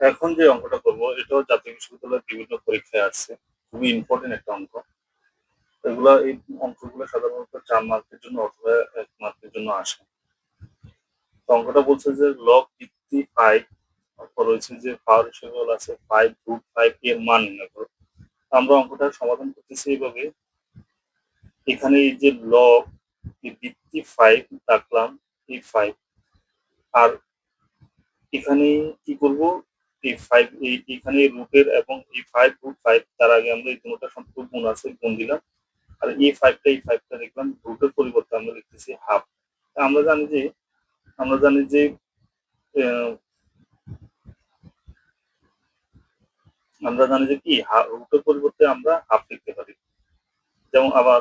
এখন যে অঙ্কটা করব এটাও জাতীয় বিশ্ববিদ্যালয়ের বিভিন্ন পরীক্ষায় আসছে। খুবই ইম্পর্টেন্ট একটা অঙ্ক। এগুলা এই অঙ্কগুলো সাধারণত চার মার্কের জন্য অথবা এক মার্কের জন্য আসে। তো অঙ্কটা বলছে যে লগ ভিত্তি ফাইভ তারপর রয়েছে যে পাওয়ার বলা আছে ফাইভ রুট ফাইভ এর মান নির্ণয় করো। আমরা অঙ্কটা সমাধান করতেছি এইভাবে। এখানে এই যে লগ এই ভিত্তি ফাইভ রাখলাম, এই ফাইভ আর এখানে কি করব? এই ফাইভ এই, এখানে রুটের এবং এই ফাইভ রুট ফাইভ তার আগে আমরা এই দুটোটা সম্পর্ক গুণ আছে, গুণ দিলাম। আর এই ফাইভটা এই ফাইভটা দেখলাম রুটের পরিবর্তে আমরা লিখতেছি হাফ আমরা জানি যে, আমরা জানি যে আমরা জানি যে কি রুটের পরিবর্তে আমরা হাফ লিখতে পারি। যেমন আবার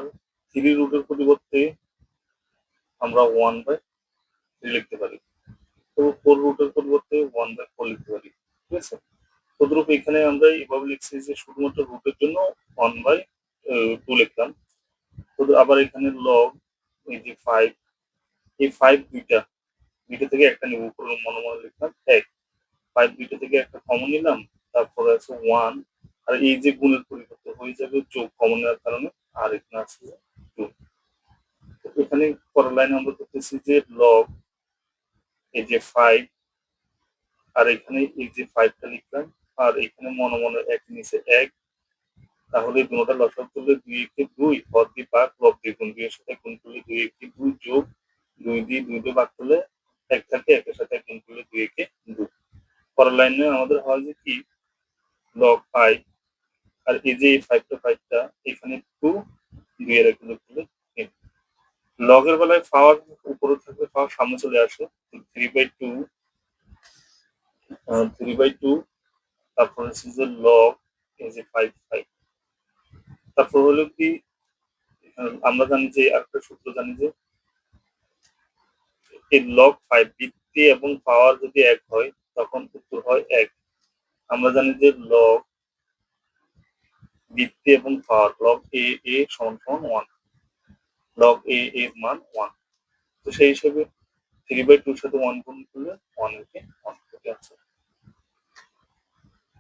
থ্রি রুটের পরিবর্তে আমরা ওয়ান বাই থ্রি লিখতে পারি। তো ফোর রুটের পরিবর্তে ওয়ান বাই ফোর লিখতে পারি। তদ্রূপ এখানে আমরা এভাবে লিখছি যে শুধুমাত্র রুটের জন্য ওয়ান বাই টু লিখলাম। তো আবার এখানে লগ এই যে ফাইভ এই ফাইভ দুইটা দুইটা থেকে একটা নিব উপরে মনে লিখলাম, এক। ফাইভ দুইটা থেকে একটা কমন নিলাম, তারপরে আছে ওয়ান আর এই যে গুণের পরিবর্তে হয়ে যাবে যোগ কমন নেওয়ার কারণে, আর এখানে আছে টু এখানে পরের লাইনে আমরা করতেছি যে লগ এই যে ফাইভ আর এখানে এই যে ফাইভটা লিখলাম আর এখানে মনে মনে এক নিচে এক। তাহলে দুটা লসাগু করলে দুই একে দুই পদ দিয়ে পাক লব দিয়ে গুণ দুইয়ের সাথে গুণ করলে দুই একটি দুই যোগ দুই দিয়ে দুই দিয়ে ভাগ করলে এক থাকে, একের সাথে গুণ করলে দুই একে দুই পরের লাইনে আমাদের হয় যে কি? লগ ফাইভ আর এই যে এই ফাইভটা ফাইভটা এখানে টু দুই এর একে যোগ করলে লগের বেলায় পাওয়ার উপরে থাকলে পাওয়ার সামনে চলে আসে three by two three by two তারপর হচ্ছে যে লগ এই যে ফাইভ ফাইভ তারপর হলো কি আমরা জানি যে আরেকটা সূত্র জানি যে এই লগ ফাইভ বৃত্তি এবং পাওয়ার যদি এক হয়, তখন উত্তর হয় এক। আমরা জানি যে লগ বৃত্তি এবং পাওয়ার লগ এ এ সমান সমান ওয়ান লগ এ এর মান ওয়ান তো সেই হিসেবে থ্রি বাই টুর সাথে ওয়ান গুণ করলে ওয়ান আছে